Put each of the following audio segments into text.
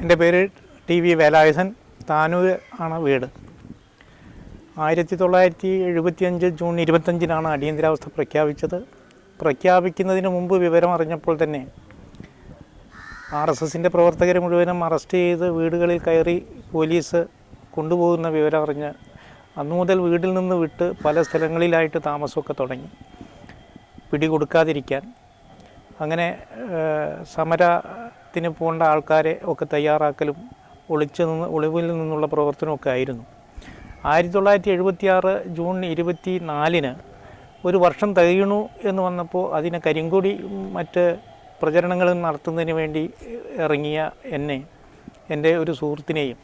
എന്റെ പേര് T V Velayudhan. Tanur ആണ് വീട്. ആയിരത്തി തൊള്ളായിരത്തി എഴുപത്തിയഞ്ച് ജൂൺ ഇരുപത്തഞ്ചിനാണ് അടിയന്തരാവസ്ഥ പ്രഖ്യാപിച്ചത്. പ്രഖ്യാപിക്കുന്നതിന് മുമ്പ് വിവരം അറിഞ്ഞപ്പോൾ തന്നെ ആർ എസ് എസിന്റെ പ്രവർത്തകരെ മുഴുവനും അറസ്റ്റ് ചെയ്ത് വീടുകളിൽ കയറി പോലീസ് കൊണ്ടുപോകുന്ന വിവരം അറിഞ്ഞ് അന്നു മുതൽ വീട്ടിൽ നിന്ന് വിട്ട് പല സ്ഥലങ്ങളിലായിട്ട് താമസമൊക്കെ തുടങ്ങി. പിടികൊടുക്കാതിരിക്കാൻ. അങ്ങനെ ഏഹ്, സമരത്തിന് പോകേണ്ട ആൾക്കാരെ ഒക്കെ തയ്യാറാക്കലും ഒളിച്ചു നിന്ന് ഒളിവിൽ നിന്നുള്ള പ്രവർത്തനമൊക്കെ ആയിരുന്നു. ആയിരത്തി തൊള്ളായിരത്തി എഴുപത്തി ആറ് ജൂൺ ഇരുപത്തി നാലിന് ഒരു വർഷം തികയണു എന്ന് വന്നപ്പോൾ അതിനെ കരിങ്കൊടി മറ്റ് പ്രചരണങ്ങൾ നടത്തുന്നതിന് വേണ്ടി ഇറങ്ങിയ എന്നെ എന്റെ ഒരു സുഹൃത്തിനെയും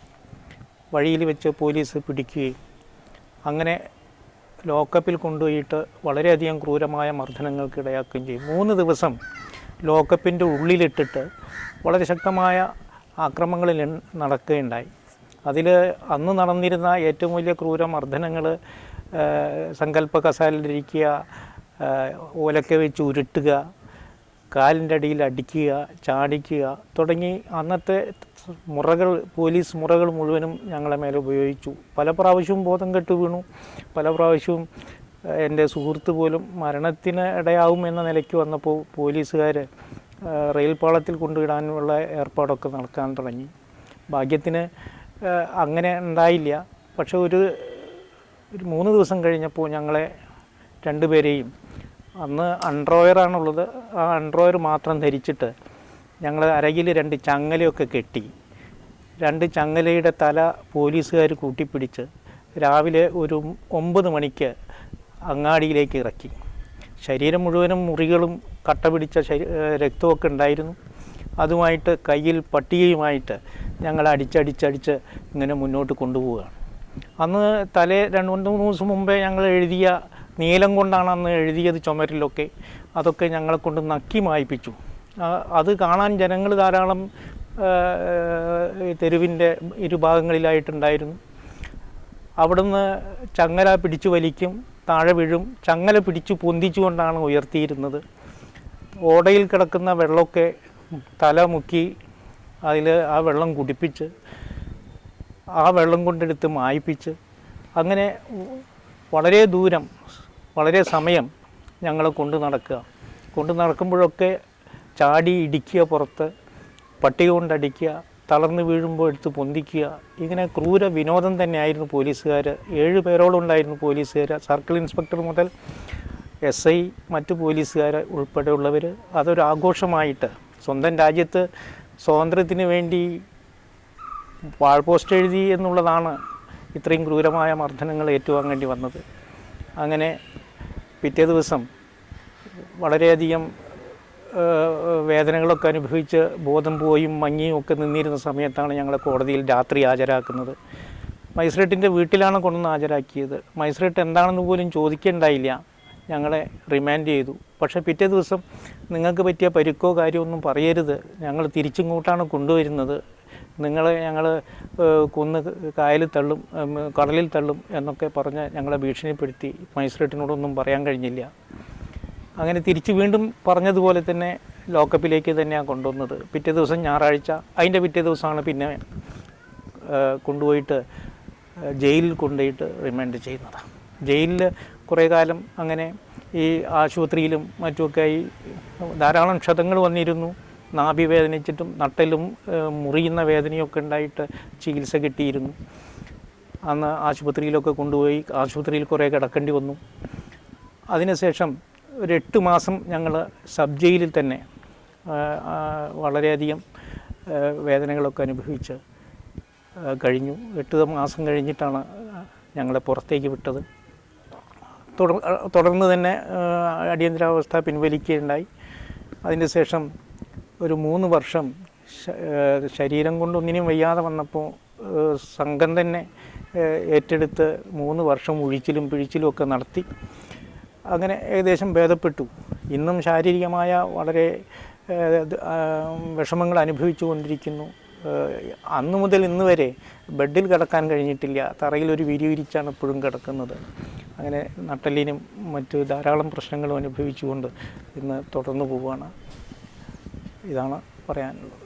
വഴിയിൽ വെച്ച് പോലീസ് പിടിക്കുകയും അങ്ങനെ ലോക്കപ്പിൽ കൊണ്ടുപോയിട്ട് വളരെയധികം ക്രൂരമായ മർദ്ദനങ്ങൾക്ക് ഇടയാക്കുകയും ചെയ്യും മൂന്ന് ദിവസം ലോക്കപ്പിന്റെ ഉള്ളിലിട്ടിട്ട് വളരെ ശക്തമായ ആക്രമങ്ങളിൽ നടക്കുകയുണ്ടായി. അതിൽ അന്ന് നടന്നിരുന്ന ഏറ്റവും വലിയ ക്രൂര മർദ്ദനങ്ങൾ സങ്കല്പ കസാലിലിരിക്കുക ഓലക്ക വെച്ച് ഉരുട്ടുക കാലിന്റെ അടിയിൽ അടിക്കുക ചാടിക്കുക തുടങ്ങി അന്നത്തെ മുറകൾ പോലീസ് മുറകൾ മുഴുവനും ഞങ്ങളെ മേലെ ഉപയോഗിച്ചു. പല പ്രാവശ്യവും ബോധം കെട്ട് വീണു. പല പ്രാവശ്യവും എന്റെ സുഹൃത്ത് പോലും മരണത്തിന് ഇടയാവും എന്ന നിലയ്ക്ക് വന്നപ്പോൾ പോലീസുകാർ റെയിൽ പാളത്തിൽ കൊണ്ടുവിടാനുള്ള ഏർപ്പാടൊക്കെ നടക്കാൻ തുടങ്ങി. ഭാഗ്യത്തിന് അങ്ങനെ ഉണ്ടായില്ല. പക്ഷെ ഒരു ഒരു മൂന്ന് ദിവസം കഴിഞ്ഞപ്പോൾ ഞങ്ങളെ രണ്ടുപേരെയും അന്ന് അൺഡ്രോയറാണുള്ളത് ആ അൺഡ്രോയർ മാത്രം ധരിച്ചിട്ട് ഞങ്ങൾ അരകിൽ രണ്ട് ചങ്ങലയൊക്കെ കെട്ടി. രണ്ട് ചങ്ങലയുടെ തല പോലീസുകാർ കൂട്ടിപ്പിടിച്ച് രാവിലെ ഒരു ഒമ്പത് മണിക്ക് അങ്ങാടിയിലേക്ക് ഇറക്കി. ശരീരം മുഴുവനും മുറികളും കട്ട പിടിച്ച ശരീ രക്തമൊക്കെ ഉണ്ടായിരുന്നു. അതുമായിട്ട് കയ്യിൽ പട്ടികയുമായിട്ട് ഞങ്ങൾ അടിച്ചടിച്ചടിച്ച് ഇങ്ങനെ മുന്നോട്ട് കൊണ്ടുപോവുകയാണ്. അന്ന് തലേ രണ്ട് മൂന്ന് ദിവസം മുമ്പേ ഞങ്ങൾ എഴുതിയ നീലം കൊണ്ടാണ് അന്ന് എഴുതിയത് ചുമരിലൊക്കെ. അതൊക്കെ ഞങ്ങളെ കൊണ്ട് നക്കി മായിപ്പിച്ചു അത് കാണാൻ ജനങ്ങൾ ധാരാളം തെരുവിന്റെ ഇരുഭാഗങ്ങളിലായിട്ടുണ്ടായിരുന്നു അവിടുന്ന് ചങ്ങല പിടിച്ചു വലിക്കും. താഴെ വീഴും ചങ്ങല പിടിച്ചു പൊന്തിച്ചുകൊണ്ടാണ് ഉയർത്തിയിരുന്നത്. ഓടയിൽ കിടക്കുന്ന വെള്ളമൊക്കെ തല മുക്കി അതിൽ ആ വെള്ളം കുടിപ്പിച്ച് ആ വെള്ളം കൊണ്ടെടുത്ത് മായിപ്പിച്ച് അങ്ങനെ വളരെ ദൂരം വളരെ സമയം ഞങ്ങൾ കൊണ്ടു നടക്കുക. കൊണ്ട് നടക്കുമ്പോഴൊക്കെ ചാടി ഇടിക്കുക പുറത്ത് പട്ടിക കൊണ്ടടിക്കുക തളർന്ന് വീഴുമ്പോൾ എടുത്ത് പൊന്തിക്കുക. ഇങ്ങനെ ക്രൂര വിനോദം തന്നെയായിരുന്നു പോലീസുകാർ ഏഴ് പേരോളം ഉണ്ടായിരുന്നു പോലീസുകാർ സർക്കിൾ ഇൻസ്പെക്ടർ മുതൽ എസ് ഐ മറ്റു പോലീസുകാർ ഉൾപ്പെടെയുള്ളവർ അതൊരു ആഘോഷമായിട്ട് സ്വന്തം രാജ്യത്ത് സ്വാതന്ത്ര്യത്തിന് വേണ്ടി വാൾ പോസ്റ്റ് എഴുതി എന്നുള്ളതാണ് ഇത്രയും ക്രൂരമായ മർദ്ദനങ്ങൾ ഏറ്റുവാങ്ങേണ്ടി വന്നത്. അങ്ങനെ പിറ്റേ ദിവസം വളരെയധികം വേദനകളൊക്കെ അനുഭവിച്ച് ബോധം പോയും മങ്ങിയും ഒക്കെ നിന്നിരുന്ന സമയത്താണ് ഞങ്ങളെ കോടതിയിൽ രാത്രി ഹാജരാക്കുന്നത്. മജിസ്ട്രേറ്റിന്റെ വീട്ടിലാണ് കൊണ്ടുവന്ന് ഹാജരാക്കിയത്. മജിസ്ട്രേറ്റ് എന്താണെന്ന് പോലും ചോദിക്കേണ്ടായില്ല. ഞങ്ങളെ റിമാൻഡ് ചെയ്തു. പക്ഷേ പിറ്റേ ദിവസം നിങ്ങൾക്ക് പറ്റിയ പരുക്കോ കാര്യമൊന്നും പറയരുത്. ഞങ്ങൾ തിരിച്ചിങ്ങോട്ടാണ് കൊണ്ടുവരുന്നത്. നിങ്ങളെ ഞങ്ങൾ കൊന്ന് കായലിൽ തള്ളും കടലിൽ തള്ളും എന്നൊക്കെ പറഞ്ഞ് ഞങ്ങളെ ഭീഷണിപ്പെടുത്തി. മജിസ്ട്രേറ്റിനോടൊന്നും പറയാൻ കഴിഞ്ഞില്ല. അങ്ങനെ തിരിച്ച് വീണ്ടും പറഞ്ഞതുപോലെ തന്നെ ലോക്കപ്പിലേക്ക് തന്നെയാണ് കൊണ്ടുവന്നത്. പിറ്റേ ദിവസം ഞായറാഴ്ച അതിന്റെ പിറ്റേ ദിവസമാണ് പിന്നെ കൊണ്ടുപോയിട്ട് ജയിലിൽ കൊണ്ടുപോയിട്ട് റിമാൻഡ് ചെയ്യുന്നത്. ജയിലിൽ കുറേ കാലം അങ്ങനെ ഈ ആശുപത്രിയിലും മറ്റുമൊക്കെ ആയി ധാരാളം ക്ഷതങ്ങൾ വന്നിരുന്നു. നാഭി വേദനിച്ചിട്ടും നട്ടലും മുറിയുന്ന വേദനയൊക്കെ ഉണ്ടായിട്ട് ചികിത്സ കിട്ടിയിരുന്നു. അന്ന് ആശുപത്രിയിലൊക്കെ കൊണ്ടുപോയി ആശുപത്രിയിൽ കുറേ കിടക്കേണ്ടി വന്നു. അതിനുശേഷം ഒരു എട്ട് മാസം ഞങ്ങൾ സബ് ജയിലിൽ തന്നെ വളരെയധികം വേദനകളൊക്കെ അനുഭവിച്ച് കഴിഞ്ഞു. എട്ട് മാസം കഴിഞ്ഞിട്ടാണ് ഞങ്ങളെ പുറത്തേക്ക് വിട്ടത്. തുടർ തുടർന്ന് തന്നെ അടിയന്തരാവസ്ഥ പിൻവലിക്കുകയുണ്ടായി. അതിന് ശേഷം ഒരു മൂന്ന് വർഷം ശരീരം കൊണ്ടൊന്നിനും വയ്യാതെ വന്നപ്പോൾ സംഘം തന്നെ ഏറ്റെടുത്ത് മൂന്ന് വർഷം ഒഴിച്ചിലും പിഴിച്ചിലും ഒക്കെ നടത്തി. അങ്ങനെ ഏകദേശം ഭേദപ്പെട്ടു. ഇന്നും ശാരീരികമായ വളരെ വിഷമങ്ങൾ അനുഭവിച്ചു കൊണ്ടിരിക്കുന്നു. അന്ന് മുതൽ ഇന്ന് വരെ ബെഡിൽ കിടക്കാൻ കഴിഞ്ഞിട്ടില്ല. തറയിൽ ഒരു വിരി വിരിച്ചാണ് ഇപ്പോഴും കിടക്കുന്നത്. അങ്ങനെ നട്ടലിനും മറ്റു ധാരാളം പ്രശ്നങ്ങളും അനുഭവിച്ചുകൊണ്ട് ഇന്ന് തുടർന്നു പോവുകയാണ്. ഇതാണ് പറയാനുള്ളത്.